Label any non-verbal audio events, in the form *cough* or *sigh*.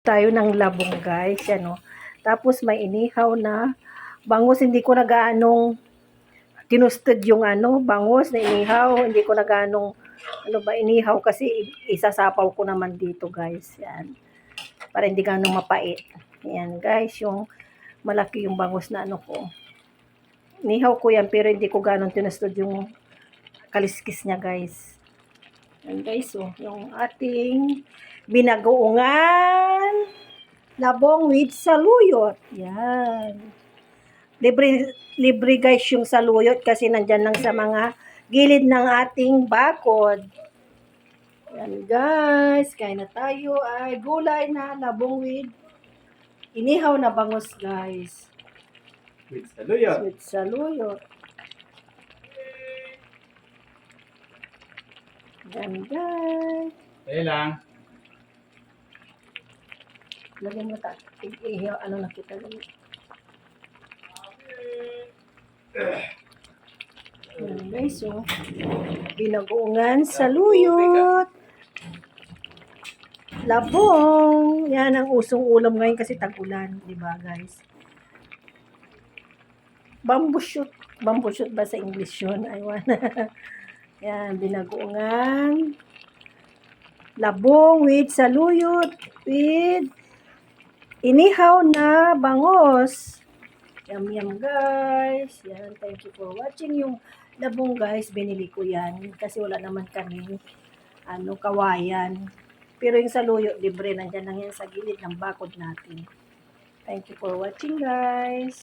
tayo ng labong guys, yan o. Tapos may inihaw na bangus, hindi ko na gaanong tinusted yung ano, bangus na inihaw, hindi ko na gaanong ano ba, inihaw kasi isasapaw ko naman dito guys, yan. Para hindi gaanong mapait. Yan guys, yung malaki yung bangus na ano ko. Inihaw ko yan pero hindi ko gaanong tinusted yung kaliskis niya guys. Yan guys, oh, yung ating binagoongan labong with saluyot. Yan. Libre, libre guys yung saluyot kasi nandyan lang sa mga gilid ng ating bakod. Yan guys, kain na tayo ay gulay na labong with inihaw na bangus guys. With saluyot. With saluyot. Yan guys. Tayo lang. Lagyan mo ta. Ihiyaw, ano na kita lagi. Yan guys, oh. Binagoongan sa luyot. Labong. Yan ang usong ulam ngayon kasi tag-ulan. Di ba guys? Bamboo shoot. Bamboo shoot ba sa English yun? Aywan. *laughs* Yan, binagoongan. Labong with saluyot. With inihaw na bangos. Yum, yum, guys. Yan, thank you for watching. Yung labong, guys, binili ko yan. Kasi wala naman kami, ano, kawayan. Pero yung saluyo, libre, nandyan lang yan sa gilid ng bakod natin. Thank you for watching, guys.